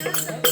Okay.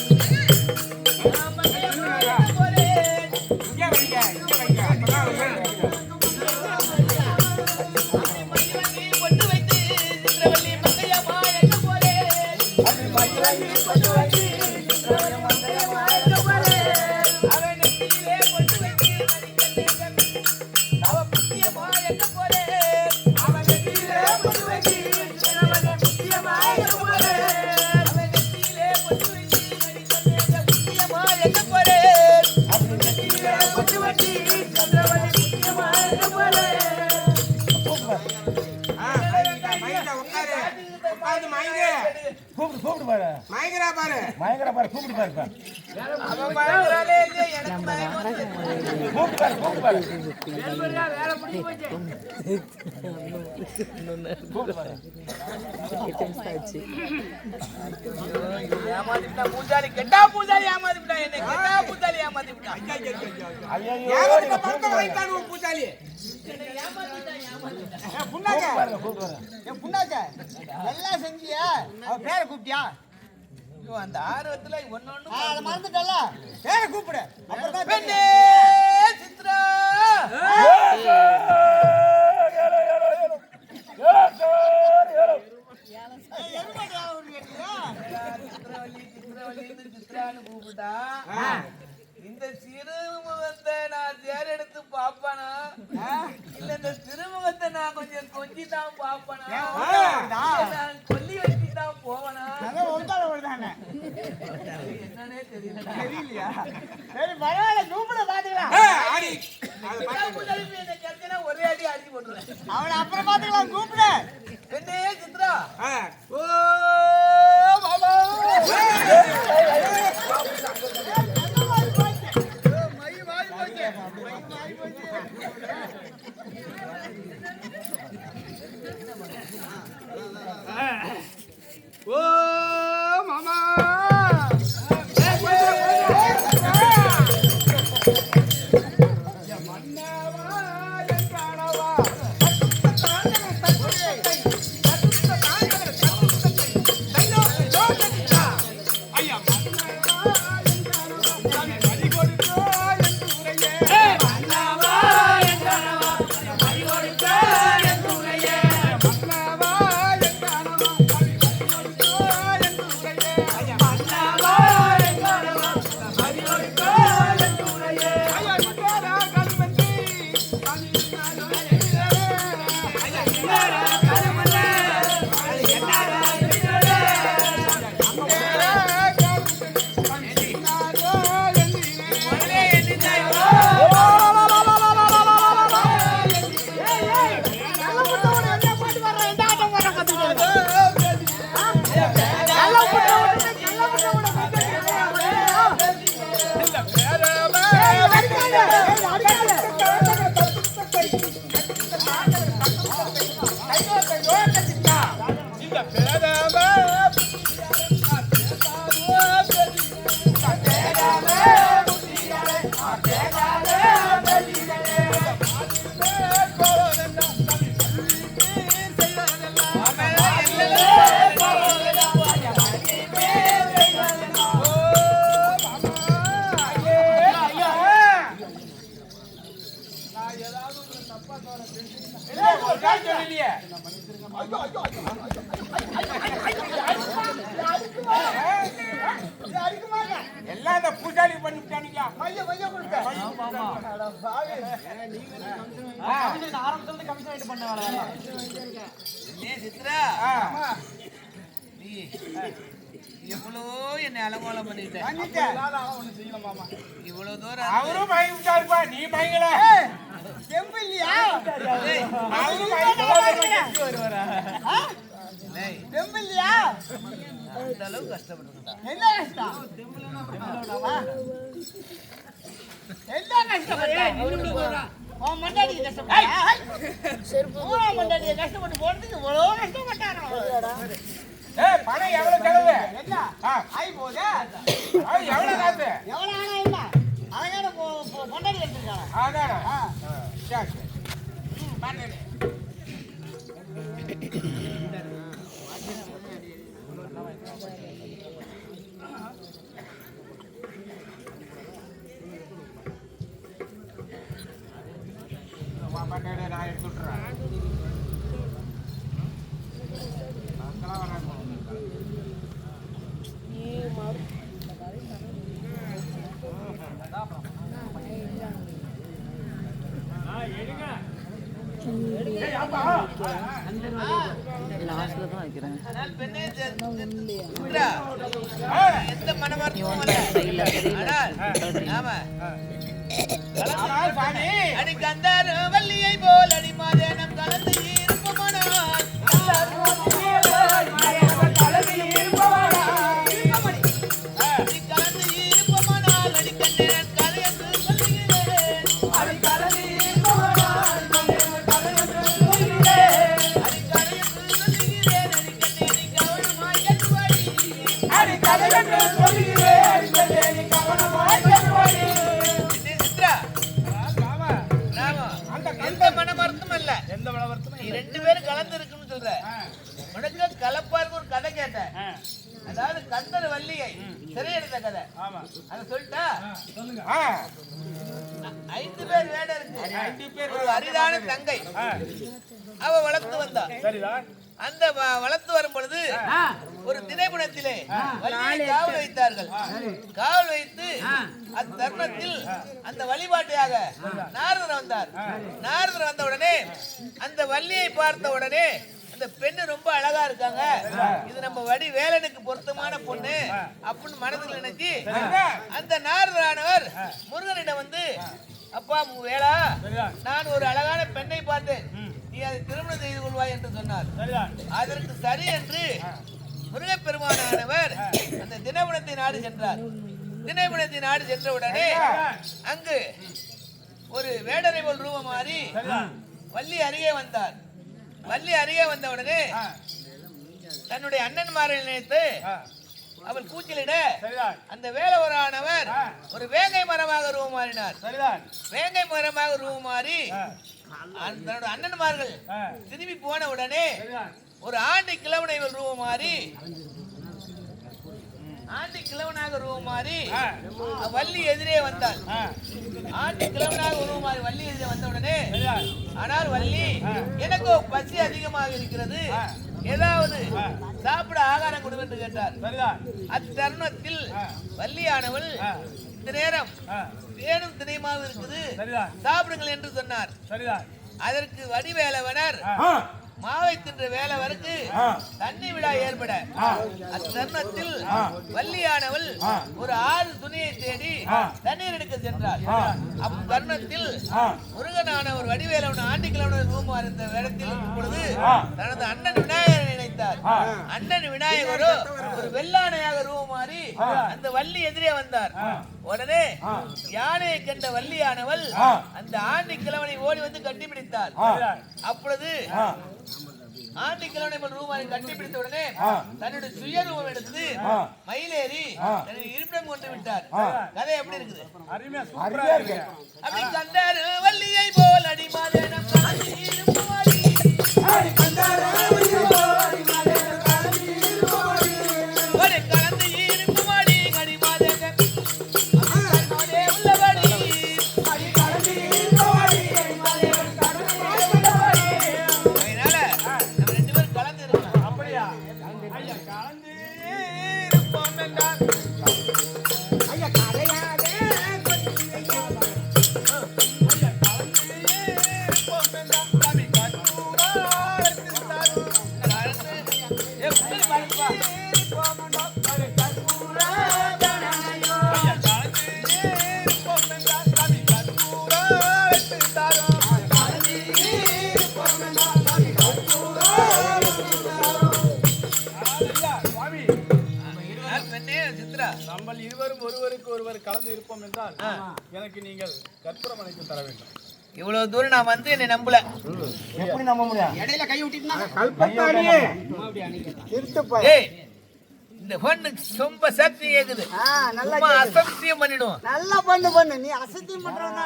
உட்காரு. உட்காந்து மயங்கு. கூப்பிடு கூப்பிடு பாரு. மயங்குறா பாரு. பயங்கர பாரு கூப்பிடு பாரு பாரு. கூப்பிடு பாரு கூப்பிடு பாரு. ஏமாத்திட்டா பூஜாரி கெட்டா பூஜாரி ஏமாத்திட்டா என்ன கெட்டா பூஜாரி ஏமாத்திட்டா. ஐயோ ஏகப்பட்ட எல்லாம் செஞ்சியா. அவ பேரை கூப்பிட்டியா? அந்த ஆர்வத்துல ஒன்னொன்னு அதை மறந்துட்டல பேரை கூப்பிடு. சித்ரா. தெரியலையா? சரி பரவாயில்ல ஒரு ஏ சித்ரா ஆ. நீ எவ்வளவோ அலங்கோலம் பண்ணிட்டேன் இவ்வளவு தூரம் அவரும் நீ பயங்கல அவரும் அந்த அளவுக்கு என்ன கஷ்டம் ஆ? என்ன கஷ்டப்பட்ட உன் மண்டாடி கஷ்டப்பட்டா மண்டாடி கஷ்டப்பட்டு போறதுக்கு இவ்வளோ கஷ்டப்பட்டாரோ ஏய் பணம் எவ்வளவு செலவு? என்ன? ஆ. ஆகி போகுது? அது எவ்வளவு காசு? எவ்வளோ ஆனா என்ன? அழகான பொண்டாடி எடுத்துருக்காங்க அதானே. சரி பண்ணு. பாப்பாட்டே நான் எடுத்து விட்டுறேன் அங்கெல்லாம் வராது எந்த மனவருத்தமும் ஆமா. அடி கந்தார் வள்ளியை போல் அடி மாதேனம் கலந்து எந்த மனமருத்தும் அல்ல எந்த வளவர்த்தமும் நீ ரெண்டு பேரும் கலந்து இருக்குன்னு சொல்ற உனக்கு கலப்பாருக்கு ஒரு கதை கேட்டேன். அதாவது கந்தர் வள்ளியை சிறையெடுத்த கதை. ஆமா. அத சொல்லிட்டா? சொல்லுங்க. ஐந்து பேர் வேட இருக்கு. ஒரு அரிதான தங்கை. அவ வளர்த்து வந்தா. சரிதான். அந்த வளர்த்து வரும் பொழுது வள்ளியை காவல் வைத்தார்கள். காவல் வைத்து அத்தருணத்தில் அந்த வழிபாட்டையாக நாரதர் வந்தார். நாரதர் வந்த உடனே அந்த வள்ளியை பார்த்த உடனே அந்த பெண்ணு ரொம்ப அழகா இருக்காங்க. இது நம்ம வடி வேலனுக்கு பொருத்தமான பொண்ணு அப்படின்னு மனதில் நினைச்சு அந்த நாரதரானவர் முருகனிடம் வந்து அப்பா வேளா நான் ஒரு அழகான பெண்ணை பார்த்தேன். நீ அதை திருமணம் செய்து கொள்வாய் என்று சொன்னார். அதற்கு சரி என்று முருகப்பெருமானானவர் அந்த தினபுணத்தை நாடு சென்றார். தினபுணத்தை நாடு சென்ற உடனே அங்கு ஒரு வேடரை போல் ரூபம் மாறி வள்ளி அருகே வந்தார். வள்ளி அருகே வந்த உடனே தன்னுடைய அண்ணன்மாரை நினைத்து அவள் கூச்சலிட அந்த வேலவரானவர் ஒரு வேங்கை மரமாக ரூபமாறினார். சரிதான். வேங்கை மரமாக ரூபமாறி அந்த- தன்னோட அண்ணன்மார்கள். திரும்பி போன உடனே ஒரு ஆண்டி கிழவனை ரூபம் மாறி ஆண்டி கிழவனாக ரூபம் மாறி. வள்ளி எதிரே வந்தாள். ஆண்டி கிழவனாக உருவம் மாறி வள்ளி எதிரே வந்த உடனே ஆனால் வள்ளி எனக்கோ பசி அதிகமாக இருக்கிறது. ஏதாவது சாப்பிட ஆகாரம் கொடு என்று கேட்டார் அத்தருணத்தில் வள்ளியானவள் இந்த நேரம் வேணும் திணையமாக இருக்குது. சரிதான். சாப்பிடுங்கள் என்று சொன்னார். அதற்கு வடிவேலவனர் மாவை தின்ற வேலவருக்கு தண்ணி விழா ஏற்பட. அத்தருணத்தில் வள்ளியானவள் ஒரு ஆறு துணியை தேடி தண்ணீர் எடுக்க சென்றார் அத்தருணத்தில் முருகனான ஒரு வடிவேலவன் ஆண்டிக்கிழவன் ரூம் இருந்த இடத்தில் இருக்கும் பொழுது தனது அண்ணன் அண்ணன் விநாயகரோ ஒரு வெள்ளானையாக ரூபம் மாறி அந்த வள்ளி எதிரே வந்தார். உடனே யானையை கண்ட வள்ளியானவள் அந்த ஆண்டி கிழவனை ஓடி வந்து கட்டிப்பிடித்தார் அப்பொழுது ஆண்டி கிழவனை ரூபாய் கட்டிப்பிடித்த உடனே தன்னுடைய சுயரூபம் எடுத்து மயிலேறி தன்னுடைய இருப்பிடம் கொண்டு விட்டார். கதை எப்படி இருக்குது? அருமையா சூப்பரா இருக்கு. அப்படி கண்டாரு வள்ளியை போல் அடிமாதே நம் நம்ம இருவரும் ஒருவருக்கு ஒருவர் கலந்து இருப்போம் என்றால் எனக்கு நீங்கள் கற்பூரம் அணைத்து தர வேண்டும். இவ்வளவு தூரம் நான் வந்து என்னை நம்பல. எப்படி நம்ப முடியும்? இடையில கை ஏய் இந்த பொண்ணு ரொம்ப சக்தி கேக்குது. நல்லா அசத்தியம் பண்ணிடும் நல்லா பண்ணு பண்ணு. நீ அசத்தியம் பண்றவன்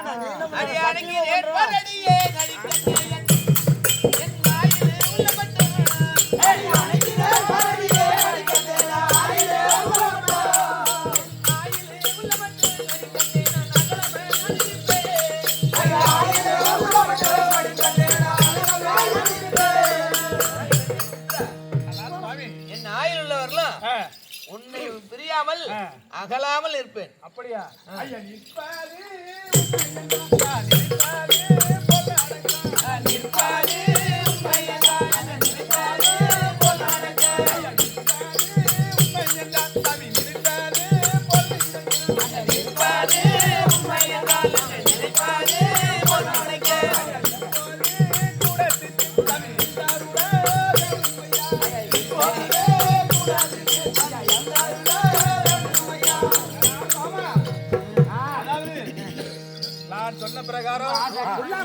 என் ஆயுள் உள்ளவரெல்லாம் உன்னை பிரியாமல் அகலாமல் இருப்பேன். அப்படியா?